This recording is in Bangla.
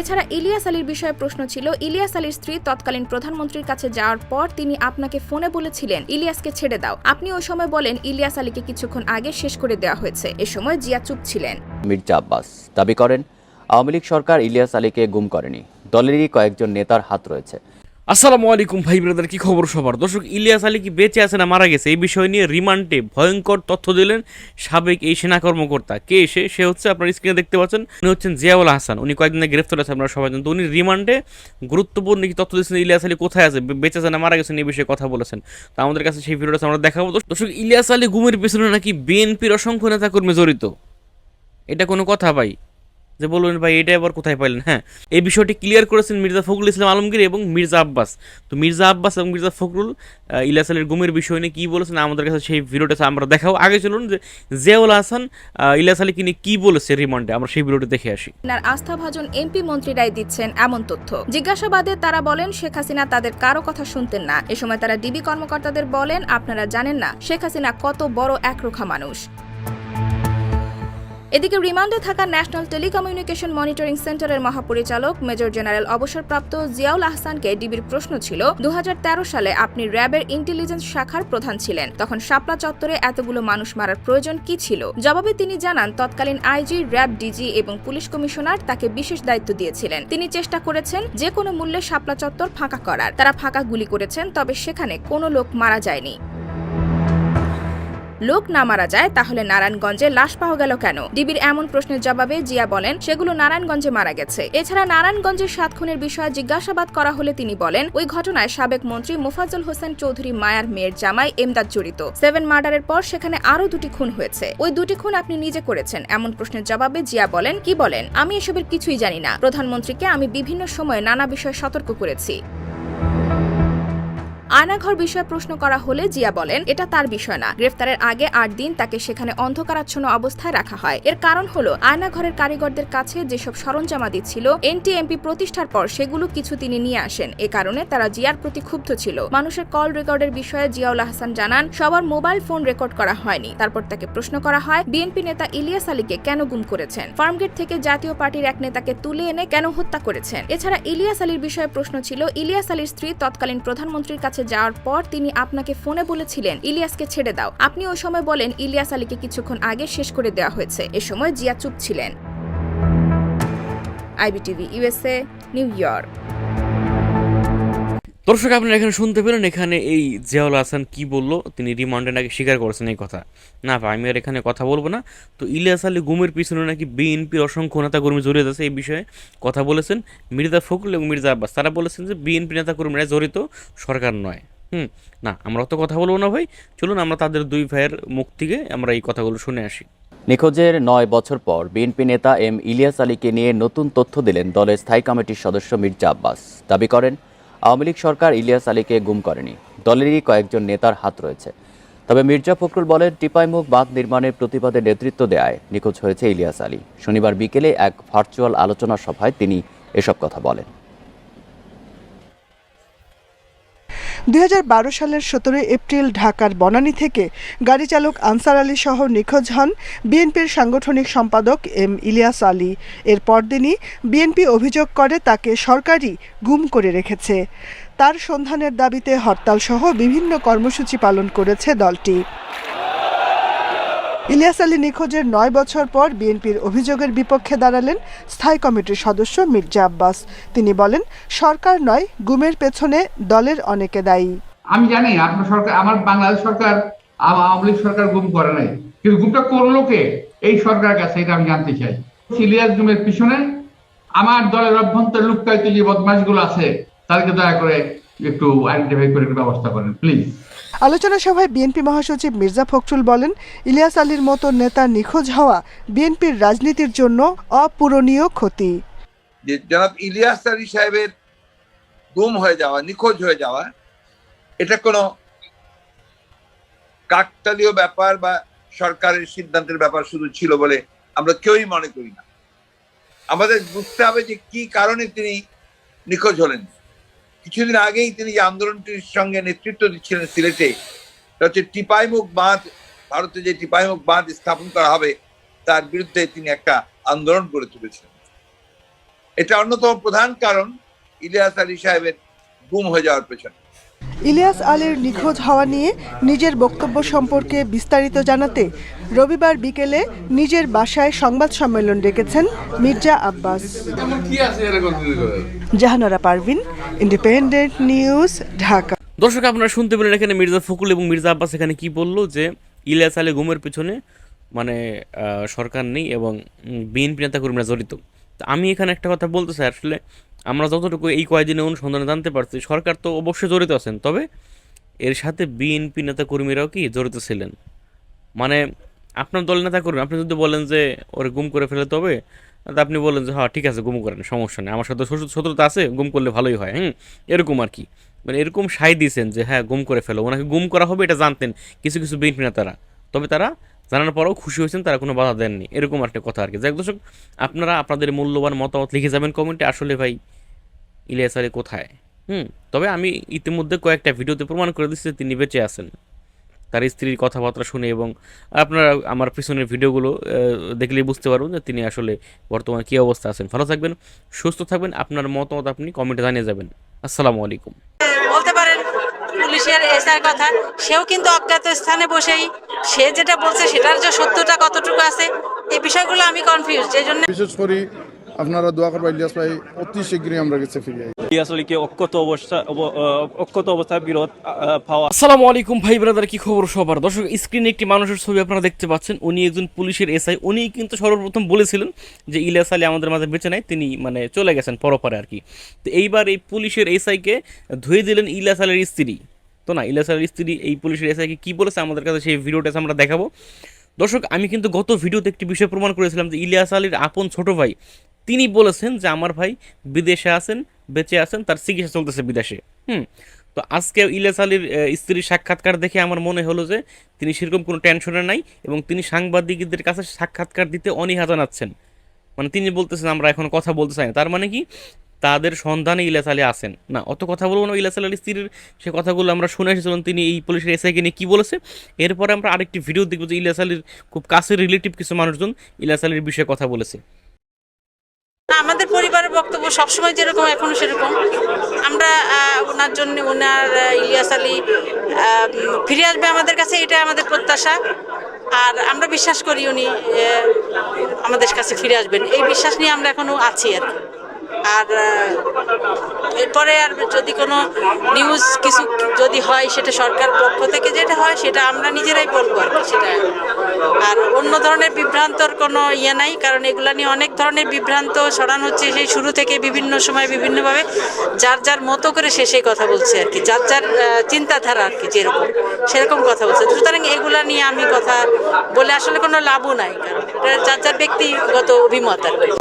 এছাড়া ইলিয়াস আলীর বিষয়ে প্রশ্ন ছিল, ইলিয়াস আলীর স্ত্রী তৎকালীন প্রধানমন্ত্রীর কাছে যাওয়ার পর তিনি আপনাকে ফোনে বলেছিলেন, ইলিয়াসকে ছেড়ে দাও। আপনি ওই সময় বলেন, ইলিয়াস আলীকে কিছুক্ষণ আগে শেষ করে দেওয়া হয়েছে। এ সময় জিয়া চুপ ছিলেন। মির্জা আব্বাস দাবি করেন, আওয়ামী লীগ সরকার ইলিয়াস আলীকে গুম করেনি। দলেরই কয়েকজন নেতার হাত রয়েছে। আসসালামু আলাইকুম ভাই ব্রাদার, কি খবর সবার? দর্শক, ইলিয়াস আলী কি বেঁচে আছে না মারা গেছে? এই বিষয় নিয়ে রিমান্ডে ভয়ঙ্কর তথ্য দিলেন সাবেক এই সেনা কর্মকর্তা। কে এসে সে হচ্ছে আপনার স্ক্রিনে দেখতে পাচ্ছেন, উনি হচ্ছেন জিয়াউল হাসান। উনি কয়েকদিন গ্রেফতার আছে আপনারা সবাই জানেন তো উনি রিমান্ডে গুরুত্বপূর্ণ কি তথ্য দিয়েছেন, ইলিয়াস আলী কোথায় আছে বেঁচে আছে না মারা গেছেন এই বিষয়ে কথা বলেছেন। তো আমাদের কাছে সেই ভিডিওটা আমরা দেখাবো। দর্শক, ইলিয়াস আলী গুমের পেছনে নাকি বিএনপির অসংখ্য নেতাকর্মী জড়িত? এটা কোনো কথা ভাই। যে বলবেন, ভাই, এটা আবার কোথায় পাইলেন? হ্যাঁ এই বিষয়টি ক্লিয়ার করেছেন মির্জা ফখরুল ইসলাম আলমগীর এবং মির্জা আব্বাস। তো মির্জা আব্বাস এবং মির্জা ফখরুল ইলিয়াস আলীর গুমের বিষয় নিয়ে কী বলেছেন আমাদের কাছে সেই ভিডিওটা আমরা দেখাও আগে চলুন যে জিয়াউল হাসান ইলিয়াস আলীকে নিয়ে কী বলেছে রিমান্ডে, আমরা সেই ভিডিওটা দেখে আসি। আর আস্থাভাজন এমপি মন্ত্রীরাই দিচ্ছেন এমন তথ্য। জিজ্ঞাসাবাদে তারা বলেন, শেখ হাসিনা তাদের কারও কথা শুনতেন না। এ সময় তারা ডিবি কর্মকর্তাদের বলেন, আপনারা জানেন না, শেখ হাসিনা কত বড় একরোখা মানুষ। এদিকে রিমান্ডে থাকা ন্যাশনাল টেলিকমিউনিকেশন মনিটরিং সেন্টারের মহাপরিচালক মেজর জেনারেল অবসরপ্রাপ্ত জিয়াউল আহসানকে ডিবির প্রশ্ন ছিল দু হাজার তেরো সালে আপনি র্যাবের ইন্টেলিজেন্স শাখার প্রধান ছিলেন। তখন শাপলা চত্বরে এতগুলো মানুষ মারার প্রয়োজন কি ছিল? জবাবে তিনি জানান, তৎকালীন আইজি, র্যাব ডিজি এবং পুলিশ কমিশনার তাকে বিশেষ দায়িত্ব দিয়েছিলেন। তিনি চেষ্টা করেছেন যে কোনো মূল্যে শাপলা চত্বর ফাঁকা করার। তারা ফাঁকা গুলি করেছেন, তবে সেখানে কোনো লোক মারা যায়নি। লোক না মারা যায়, তাহলে নারায়ণগঞ্জে লাশ পাওয়া গেল কেন? ডিবির এমন প্রশ্নের জবাবে জিয়া বলেন, সেগুলো নারায়ণগঞ্জে মারা গেছে। এছাড়া নারায়ণগঞ্জের সাত খুনের বিষয়ে জিজ্ঞাসাবাদ করা হলে তিনি বলেন, ওই ঘটনায় সাবেক মন্ত্রী মোফাজ্জল হোসেন চৌধুরী, মায়ার মেয়ের জামাই, এমদাদ জড়িত। সেভেন মার্ডারের পর সেখানে আরও দুটি খুন হয়েছে। ওই দুটি খুন আপনি নিজে করেছেন, এমন প্রশ্নের জবাবে জিয়া বলেন, কি বলেন? আমি এসবের কিছুই জানি না। প্রধানমন্ত্রীকে আমি বিভিন্ন সময়ে নানা বিষয়ে সতর্ক করেছি। আয়নাঘর বিষয়ে প্রশ্ন করা হলে জিয়া বলেন, এটা তার বিষয় না। গ্রেফতারের আগে আট দিন তাকে সেখানে অন্ধকারাচ্ছন্ন অবস্থায় রাখা হয়। এর কারণ হলো, আয়নাঘরের কারিগরদের কাছে যেসব সরঞ্জামাদি ছিল এনটিএমপি প্রতিষ্ঠার পর সেগুলো কিছু তিনি নিয়ে আসেন। এ কারণে তারা জিয়ার প্রতি ক্ষুব্ধ ছিল। মানুষের কল রেকর্ডের বিষয়ে জিয়াউল হাসান জানান, সবার মোবাইল ফোন রেকর্ড করা হয়নি। তারপর তাকে প্রশ্ন করা হয়, বিএনপি নেতা ইলিয়াস আলীকে কেন গুম করেছেন? ফার্মগেট থেকে জাতীয় পার্টির এক নেতাকে তুলে এনে কেন হত্যা করেছেন? এছাড়া ইলিয়াস আলীর বিষয়ে প্রশ্ন ছিল, ইলিয়াস আলীর স্ত্রী তৎকালীন প্রধানমন্ত্রীর কাছে যাওয়ার পর তিনি আপনাকে ফোনে বলেছিলেন, ইলিয়াসকে ছেড়ে দাও। আপনি ওই সময় বলেন, ইলিয়াস আলীকে কিছুক্ষণ আগে শেষ করে দেওয়া হয়েছে। এ সময় জিয়া চুপ ছিলেন। IBTV, USA, New York. দর্শক, আপনারা এখানে শুনতে পেলেন এখানে এই জিয়াউল হাসান কি বলল, তিনি রিমান্ডে নাকি স্বীকার করেছেন এই কথা। না ভাই আমি আর এখানে কথা বলব না। তো ইলিয়াস আলী গুমের পিছনে নাকি বিএনপির অসংখ্য নেতাকর্মী জড়িত আছে, এই বিষয়ে কথা বলেছেন মির্জা ফখরুল এবং মির্জা আব্বাস। তারা বলেছেন যে, বিএনপি নেতাকর্মীরা জড়িত, সরকার নয়। হুম, না, আমরা অত কথা বলব না ভাই। চলুন, আমরা তাদের দুই ভাইয়ের মুখ থেকে আমরা এই কথাগুলো শুনে আসি। নিখোঁজের নয় বছর পর বিএনপি নেতা এম ইলিয়াস আলীকে নিয়ে নতুন তথ্য দিলেন দলের স্থায়ী কমিটির সদস্য মির্জা আব্বাস। দাবি করেন আওয়ামী লীগ সরকার ইলিয়াস আলীকে গুম করেনি। দলেরই কয়েকজন নেতার হাত রয়েছে। তবে মির্জা ফখরুল বলেন টিপাইমুখ বাঁধ নির্মাণের প্রতিবাদে নেতৃত্ব দেয়, নিখোঁজ হয়েছে ইলিয়াস আলী। শনিবার বিকেলে এক ভার্চুয়াল আলোচনা সভায় তিনি এসব কথা বলেন। দুই হাজার বারো সালের সতেরোই এপ্রিল ঢাকার বনানী থেকে গাড়ি চালক আনসার আলী সহ নিখোঁজ হন বিএনপির সাংগঠনিক সম্পাদক এম ইলিয়াস আলী। এর পরদিনই বিএনপি অভিযোগ করে তাকে সরকারি গুম করে রেখেছে। তার সন্ধানের দাবিতে হরতাল সহ বিভিন্ন কর্মসূচি পালন করেছে দলটি। ইলিয়াস আলী নিখোঁজের নয় বছর পর বিএনপির অভিযোগের বিপক্ষে দাঁড়ালেন স্থায়ী কমিটির সদস্য মির্জা আব্বাস। তিনি বলেন, সরকার নয়, গুমের পেছনে দলের অনেকে দায়ী। আমি জানি, আপনার সরকার, আমার বাংলাদেশ সরকার আওয়ামী লীগ সরকার গুম করে নাই। কিন্তু গুমটা করল কে? এই সরকারের কাছে, এটা আমি জানতে চাই। সিলিয়াস গুমের পিছনে আমার দলের অভ্যন্তর লুকায়িত যে বদমাশগুলো আছে, তাদেরকে দয়া করে একটু আইডেন্টিফাই করে ব্যবস্থা করেন প্লিজ আলোচনা সভায় বিএনপি মহাসচিব মির্জা ফখরুল বলেন, ইলিয়াস আলীর মতো নেতা নিখোঁজ হওয়া বিএনপির রাজনীতির জন্য অপূরণীয় ক্ষতি। জনাব ইলিয়াস আলী সাহেবের গুম হয়ে যাওয়া, নিখোঁজ হয়ে যাওয়া, এটা কোনো কাকতালীয় ব্যাপার বা সরকারের সিদ্ধান্তের ব্যাপার শুধু ছিল বলে আমরা কেউই মনে করি না। আমাদের বুঝতে হবে যে কি কারণে তিনি নিখোঁজ হলেন। কিছুদিন আগেই তিনি যে আন্দোলনটির সঙ্গে নেতৃত্ব দিচ্ছিলেন সিলেটে হচ্ছে টিপাইমুখ বাঁধ, ভারতে যে টিপাইমুখ বাঁধ স্থাপন করা হবে, তার বিরুদ্ধে তিনি একটা আন্দোলন গড়ে তুলেছিলেন। এটা অন্যতম প্রধান কারণ ইলিয়াস আলী সাহেবের গুম হয়ে যাওয়ার পেছনে। ইলিয়াস আলীর নিখোঁজ হওয়া নিয়ে নিজের বক্তব্য সম্পর্কে বিস্তারিত জানাতে রবিবার বিকেলে নিজের বাসায় সংবাদ সম্মেলন ডেকেছেন Mirza Abbas. Jahanara Parvin Independent News Dhaka. দর্শক আপনারা শুনতে পেলেন এখানে মির্জা ফখরুল এবং মির্জা আব্বাস এখানে কি বলল যে ইলিয়াস আলী গুমের পেছনে মানে আহ, সরকার নেই এবং বিএনপি নেতা কর্মীরা জড়িত। তো আমি এখানে একটা কথা বলতে চাই, আসলে আমরা যতটুকু এই কয়েকদিনে অনুসন্ধানে জানতে পারছি, সরকার তো অবশ্যই জড়িত আছেন, তবে এর সাথে বিএনপি নেতা কর্মীরাও কি জড়িত ছিলেন? মানে আপনার দল নেতা করবেন আপনি যদি বলেন যে ওরে গুম করে ফেলে তবে তা আপনি বলেন যে হ্যাঁ ঠিক আছে, গুম করেন, সমস্যা নেই। আমার সাথে শত্রু- শত্রুতা আছে, গুম করলে ভালোই হয় হ্যাঁ এরকম আর কি। মানে এরকম সাই দিয়েছেন যে হ্যাঁ গুম করে ফেলো। ওনাকে গুম করা হবে, এটা জানতেন কিছু কিছু বিএনপি নেতারা। তবে তারা জানার পরেও খুশি হয়েছেন, তারা কোনো বাধা দেননি। এরকম একটা কথা আর কি। যাই দর্শক, আপনারা আপনাদের মূল্যবান মতামত লিখে যাবেন কমেন্টে। আসলে ভাই, ইলিয়াস আলী কোথায়? হুম, তবে আমি ইতিমধ্যে কয়েকটা ভিডিওতে প্রমাণ করে দিচ্ছি তিনি বেঁচে আছেন। তার স্ত্রীর কথাবার্তা শুনে এবং আপনারা আমার পিছনের ভিডিওগুলো দেখলেই বুঝতে পারবেন যে তিনি আসলে বর্তমানে কী অবস্থা আছেন। ভালো থাকবেন, সুস্থ থাকবেন। আপনার মতামত আপনি কমেন্টে জানিয়ে যাবেন। আসসালামু আলাইকুম। পুলিশের এসআর কথা সেও কিন্তু অজ্ঞাত স্থানে বসেই সে যেটা বলছে সেটার যে সত্যটা কতটুকু আছে এই বিষয়গুলো আমি কনফিউজ যে জন্য বিশেষ করে আপনারা দোয়া করবেন ইলিয়াস ভাই অতি শীঘ্রই আমরা কাছে ফিরে আসি। অক্ষত অবস্থা অক্ষত অবস্থায় বিরোধ পাওয়া আসসালামু আলাইকুম ভাই ব্রাদার কি খবর সবার? দর্শক স্ক্রিনে একটি মানুষের ছবি আপনারা দেখতে পাচ্ছেন উনি একজন পুলিশের এসআই উনি কিন্তু সর্বপ্রথম বলেছিলেন যে ইলিয়াস আলী আমাদের মাঝে বেঁচে নাই তিনি মানে চলে গেছেন পরপরে আর কি। তো এইবার এই পুলিশের এসআইকে ধুয়ে দিলেন ইলিয়াস আলীর স্ত্রী। তো না ইলিয়াস আলীর স্ত্রী এই পুলিশের এসআইকে কি বলেছে আমাদের কাছে সেই ভিডিওটা আমরা দেখাবো। দর্শক, আমি কিন্তু গত ভিডিওতে একটি বিষয় প্রমাণ করেছিলাম যে ইলিয়াস আলীর আপন ছোট ভাই, তিনি বলেছেন যে আমার ভাই বিদেশে আছেন, বেঁচে আছেন, তার চিকিৎসা চলতেছে বিদেশে। হুম, তো আজকে ইলিয়াস আলীর স্ত্রীর সাক্ষাৎকার দেখে আমার মনে হলো যে তিনি সেরকম কোনো টেনশনে নাই এবং তিনি সাংবাদিকদের কাছে সাক্ষাৎকার দিতে অনীহা জানাচ্ছেন। মানে তিনি বলতেছেন, আমরা এখন কথা বলতে চাই না। তার মানে কি? তাদের সন্ধানে ইলিয়াস আলী আসেন। না, অত কথা বলব না ইলিয়াস আলীর স্ত্রীর সে কথাগুলো আমরা শুনে এসেছিলাম, তিনি এই পুলিশের এসআইকে নিয়ে কী বলেছে। এরপরে আমরা আরেকটি ভিডিও দেখব যে ইলিয়াস আলীর খুব কাছের রিলেটিভ কিছু মানুষজন ইলিয়াস আলীর বিষয়ে কথা বলেছে। আমাদের পরিবারের বক্তব্য সবসময় যেরকম, এখনও সেরকম। আমরা ওনার জন্য, ওনার ইলিয়াস আলী ফিরে আসবে আমাদের কাছে এটা আমাদের প্রত্যাশা। আর আমরা বিশ্বাস করি উনি আমাদের কাছে ফিরে আসবেন। এই বিশ্বাস নিয়ে আমরা এখনও আছি আর কি। আর এরপরে আর যদি কোনো নিউজ কিছু যদি হয় সেটা সরকার পক্ষ থেকে যেটা হয় সেটা আমরা নিজেরাই বলব আর কি, সেটা। আর অন্য ধরনের বিভ্রান্তর কোনো ইয়ে নাই, কারণ এগুলা নিয়ে অনেক ধরনের বিভ্রান্ত ছড়ানো হচ্ছে সেই শুরু থেকে বিভিন্ন সময় বিভিন্নভাবে যার যার মতো করে সে সেই কথা বলছে আর কি, যার যার চিন্তাধারা আর কি যেরকম, সেরকম কথা বলছে। সুতরাং এগুলা নিয়ে আমি কথা বলে আসলে কোনো লাভও নাই, কারণ এটা যার যার ব্যক্তিগত অভিমত আর কি।